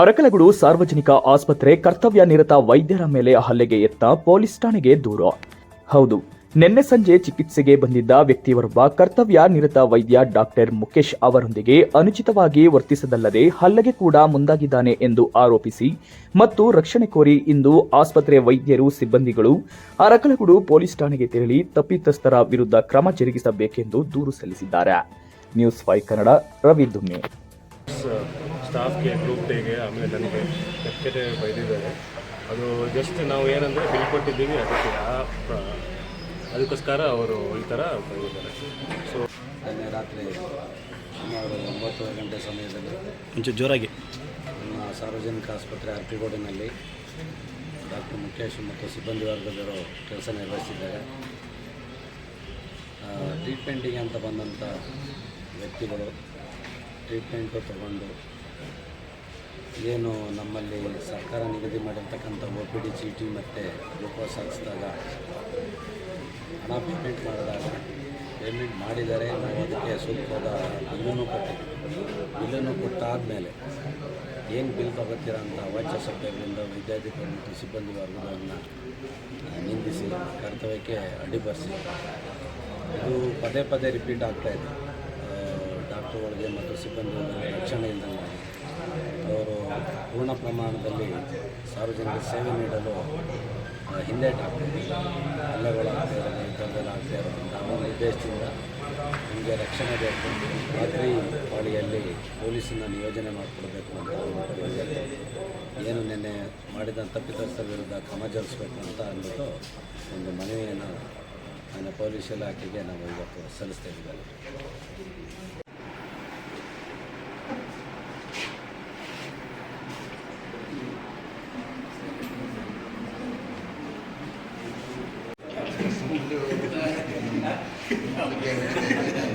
ಅರಕಲಗೂಡು ಸಾರ್ವಜನಿಕ ಆಸ್ಪತ್ರೆ ಕರ್ತವ್ಯ ನಿರತ ವೈದ್ಯರ ಮೇಲೆ ಹಲ್ಲೆಗೆ ಎತ್ತ ಪೊಲೀಸ್ ಠಾಣೆಗೆ ದೂರು. ಹೌದು, ನಿನ್ನೆ ಸಂಜೆ ಚಿಕಿತ್ಸೆಗೆ ಬಂದಿದ್ದ ವ್ಯಕ್ತಿಯೊಬ್ಬ ಕರ್ತವ್ಯ ನಿರತ ವೈದ್ಯ ಡಾಕ್ಟರ್ ಮುಖೇಶ್ ಅವರೊಂದಿಗೆ ಅನುಚಿತವಾಗಿ ವರ್ತಿಸದಲ್ಲದೆ ಹಲ್ಲೆಗೆ ಕೂಡ ಮುಂದಾಗಿದ್ದಾನೆ ಎಂದು ಆರೋಪಿಸಿ ಮತ್ತು ರಕ್ಷಣೆ ಕೋರಿ ಇಂದು ಆಸ್ಪತ್ರೆ ವೈದ್ಯರು, ಸಿಬ್ಬಂದಿಗಳು ಅರಕಲಗೂಡು ಪೊಲೀಸ್ ಠಾಣೆಗೆ ತೆರಳಿ ತಪ್ಪಿತಸ್ಥರ ವಿರುದ್ಧ ಕ್ರಮ ಜರುಗಿಸಬೇಕೆಂದು ದೂರು ಸಲ್ಲಿಸಿದ್ದಾರೆ. News five Kannada, Ravi Dumme. ಸ್ಟಾಫ್ಗೆ group ಡೇಗೆ ಆಮೇಲೆ ನನಗೆ ಕಚ್ಚೆ ಬೈದಿದ್ದಾರೆ. ಅದು ಜಸ್ಟ್ ನಾವು ಏನಂದರೆ ಬಿಲ್ ಕೊಟ್ಟಿದ್ದೀವಿ ಅದಕ್ಕೆ ಆ ಅದಕ್ಕೋಸ್ಕರ ಅವರು ಈ ಥರ ಬೈದಿದ್ದಾರೆ. ಸೊ ನಿನ್ನೆ ರಾತ್ರಿ ಸುಮಾರು ಒಂಬತ್ತುವರೆ ಗಂಟೆ ಸಮಯದಲ್ಲಿ ಒಂಚೂರು ಜೋರಾಗಿ. ನಮ್ಮ ಸಾರ್ವಜನಿಕ ಆಸ್ಪತ್ರೆ ಪಿ ಡಾಕ್ಟರ್ ಮುಖೇಶ್ ಮತ್ತು ಸಿಬ್ಬಂದಿ ವರ್ಗದವರು ಕೆಲಸ ನಿರ್ವಹಿಸಿದ್ದಾರೆ. ಟ್ರೀಟ್ಮೆಂಟಿಗೆ ಅಂತ ಬಂದಂಥ ವ್ಯಕ್ತಿಗಳು ಟ್ರೀಟ್ಮೆಂಟು ತಗೊಂಡು ಏನು ನಮ್ಮಲ್ಲಿ ಸರ್ಕಾರ ನಿಗದಿ ಮಾಡಿರ್ತಕ್ಕಂಥ ಒ ಪಿ ಡಿ, ಚೀಟಿ ಮತ್ತು ಗ್ಲುಕೋಸ್ ಹಾಕಿಸಿದಾಗ ಹಣ ಪೇಮೆಂಟ್ ಮಾಡಿದಾಗ ಪೇಮೆಂಟ್ ಮಾಡಿದರೆ ನಾವು ಅದಕ್ಕೆ ಸೂಕ್ತವಾದ ಬಿಲ್ಲನ್ನು ಕೊಟ್ಟಿದ್ದೀವಿ ಬಿಲ್ಲನ್ನು ಕೊಟ್ಟಾದಮೇಲೆ ಏನು ಬಿಲ್ ತಗೋತೀರ ಅಂತ ಅವಾಚ್ಯ ಸಭೆಗಳಿಂದ ವಿದ್ಯಾರ್ಥಿಗಳು ಮತ್ತು ಸಿಬ್ಬಂದಿ ವರ್ಗದವ್ರನ್ನ ನಿಂದಿಸಿ ಕರ್ತವ್ಯಕ್ಕೆ ಅಡ್ಡಿಪಡಿಸಿ. ಇದು ಪದೇ ಪದೇ ರಿಪೀಟ್ ಆಗ್ತಾ ಇದೆ. ಡಾಕ್ಟರ್ಗಳಿಗೆ ಮತ್ತು ಸಿಬ್ಬಂದಿಗಳಿಗೆ ರಕ್ಷಣೆ ಇಲ್ಲದಂಗೆ ಅವರು ಪೂರ್ಣ ಪ್ರಮಾಣದಲ್ಲಿ ಸಾರ್ವಜನಿಕ ಸೇವೆ ನೀಡಲು ಆ, ಹಲ್ಲೆಗಳಾಗ್ತಾ ಇರೋದು ಆಗ್ತಾ ಇರೋದ್ರಿಂದ ಆ ಉದ್ದೇಶದಿಂದ ನಮಗೆ ರಕ್ಷಣೆ ಬೇಕು. ರಾತ್ರಿ ಪಾಳಿಯಲ್ಲಿ ಪೊಲೀಸನ್ನು ನಿಯೋಜನೆ ಮಾಡಿಕೊಡ್ಬೇಕು ಅಂತ ಅವರು ಏನು ನಿನ್ನೆ ಮಾಡಿದ ತಪ್ಪಿತಸ್ಥರ ವಿರುದ್ಧ ಕ್ರಮ ಜರುಗಿಸ್ಬೇಕು ಅಂತ ಅಂದ್ಬಿಟ್ಟು ಒಂದು ಮನವಿಯನ್ನು ನನ್ನ ಪೊಲೀಸ್ ಇಲಾಖೆಗೆ ನಾವು ಇವತ್ತು ಸಲ್ಲಿಸ್ತಾ ಇದ್ದೀವಿ. Thank you.